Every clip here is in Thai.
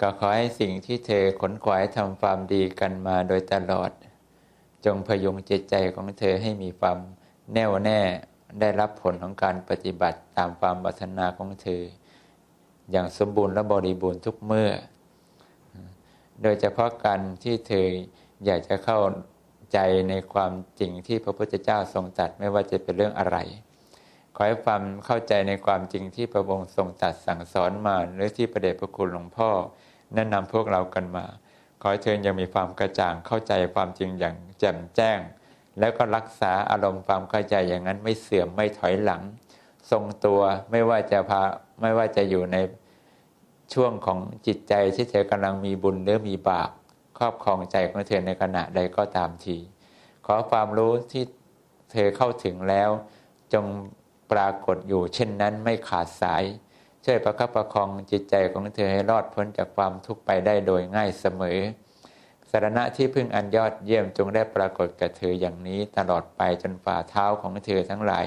ก็ขอให้สิ่งที่เธอขนขวายทำความดีกันมาโดยตลอด จงพยุงจิตใจของเธอให้มีความแน่วแน่ได้รับผลของการปฏิบัติตามความปรารถนาของเธอ อย่างสมบูรณ์และบริบูรณ์ทุกเมื่อ โดยเฉพาะการที่เธออยากจะเข้าใจในความจริงที่พระพุทธเจ้าทรงตรัสไม่ว่าจะเป็นเรื่องอะไร ขอให้ความเข้าใจในความจริงที่พระองค์ทรงตรัสสั่งสอนมาหรือที่ประเดชพระคุณหลวงพ่อแนะนำพวกเรากันมา ขอให้เธอยังมีความกระจ่างเข้าใจความจริงอย่างแจ่มแจ้ง แล้วก็รักษาอารมณ์ความเข้าใจอย่างนั้นไม่เสื่อมไม่ถอยหลัง ทรงตัวไม่ว่าจะพาไม่ว่าจะอยู่ในช่วงของจิตใจที่เธอกำลังมีบุญหรือมีบาปครอบครองใจของเธอในขณะใดก็ตามที ขอความรู้ที่เธอเข้าถึงแล้วจง ปรากฏอยู่ เช่นนั้นไม่ขาดสาย ช่วยประคับประคองจิตใจของเธอให้รอดพ้นจากความทุกข์ไปได้โดยง่ายเสมอสารณะที่พึ่งอันยอดเยี่ยมจงได้ปรากฏกับเธออย่างนี้ตลอดไปจนฝ่าเท้าของเธอทั้งหลาย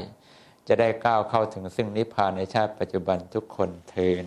จะได้ก้าวเข้าถึงซึ่งนิพพานในชาติปัจจุบันทุกคนเทิน